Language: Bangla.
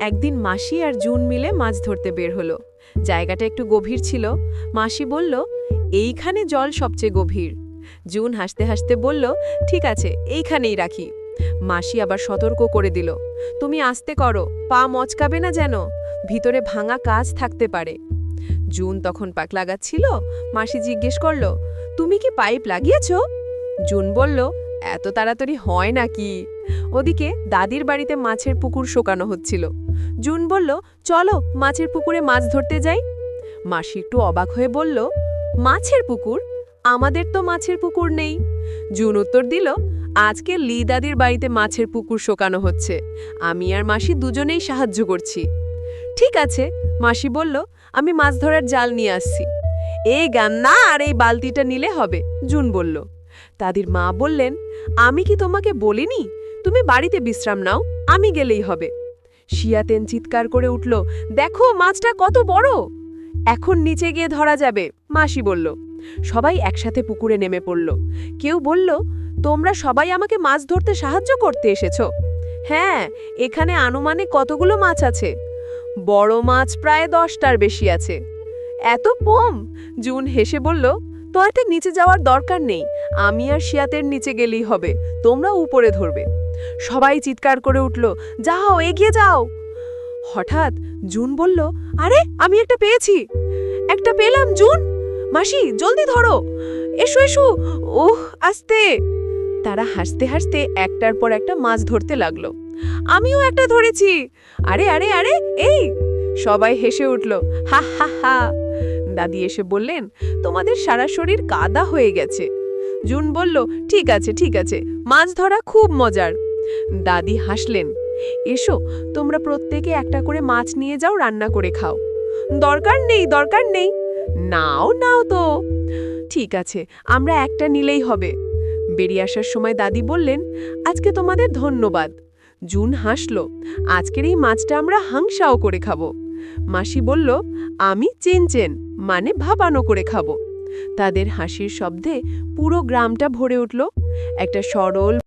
একদিন মাসি আর জুন মিলে মাছ ধরতে বের হলো। জায়গাটা একটু গভীর ছিল। মাসি বলল, এইখানে জল সবচেয়ে গভীর। জুন হাসতে হাসতে বলল, ঠিক আছে, এইখানেই রাখি। মাসি আবার সতর্ক করে দিল, তুমি আসতে করো, পা মচকাবে না যেন, ভিতরে ভাঙা কাজ থাকতে পারে। জুন তখন পাক লাগাচ্ছিল। মাসি জিজ্ঞেস করল, তুমি কি পাইপ লাগিয়েছ? জুন বলল এত তাড়াতাড়ি হয় নাকি? ওদিকে দাদির বাড়িতে মাছের পুকুর শোকানো হচ্ছিল। জুন বলল, চলো, মাছের পুকুরে মাছ ধরতে যাই। মাসি একটু অবাক হয়ে বলল, মাছের পুকুর? আমাদের তো মাছের পুকুর নেই। জুন উত্তর দিল, আজকে লি দাদির বাড়িতে মাছের পুকুর শোকানো হচ্ছে। আমি আর মাসি দুজনেই সাহায্য করছি। ঠিক আছে, মাসি বলল, আমি মাছ ধরার জাল নিয়ে আসছি। এই গান্না, আর এই বালতিটা নিলে হবে, জুন বলল। দাদির মা বললেন, আমি কি তোমাকে বলিনি? তুমি বাড়িতে বিশ্রাম নাও, আমি গেলেই হবে। শিয়াতেন চিৎকার করে উঠল, দেখো, মাছটা কত বড়! এখন নিচে গিয়ে ধরা যাবে, মাসি বলল। সবাই একসাথে পুকুরে নেমে পড়ল। কেউ বলল, তোমরা সবাই আমাকে মাছ ধরতে সাহায্য করতে এসেছ? হ্যাঁ এখানে আনুমানিক কতগুলো মাছ আছে? বড় মাছ প্রায় দশটার বেশি আছে। এত কম? জুন হেসে বলল তোয়াতে নিচে যাওয়ার দরকার নেই। আমি আর শিয়াতের নিচে গেলেই হবে। তোমরা উপরে ধরবে। সবাই চিৎকার করে উঠল, যাও, এগিয়ে যাও! হঠাৎ জুন বলল, আরে, আমি একটা পেয়েছি। একটা পেলাম, জুন! মাসি, জলদি ধরো। এসো এসো। ওহ আস্তে! তারা হাসতে হাসতে একটার পর একটা মাছ ধরতে লাগল। আমিও একটা ধরেছি। আরে আরে আরে, এই! সবাই হেসে উঠল, হা হা হা! দাদি এসে বললেন, তোমাদের সারা শরীর কাদা হয়ে গেছে। জুন বলল, ঠিক আছে ঠিক আছে, মাছ ধরা খুব মজার। দাদি হাসলেন, এসো, তোমরা প্রত্যেকে একটা করে মাছ নিয়ে যাও, রান্না করে খাও। দরকার নেই দরকার নেই। নাও নাও তো। ঠিক আছে, আমরা একটা নিলেই হবে। বেরিয়ে আসার সময় দাদি বললেন, আজকে তোমাদের ধন্যবাদ। জুন হাসল, আজকের এই মাছটা আমরা হাংসাও করে খাব। মাসি বলল, আমি চেনচেন মানে ভাবানো করে খাব। তাদের হাসির শব্দে পুরো গ্রামটা ভরে উঠল। একটা সরল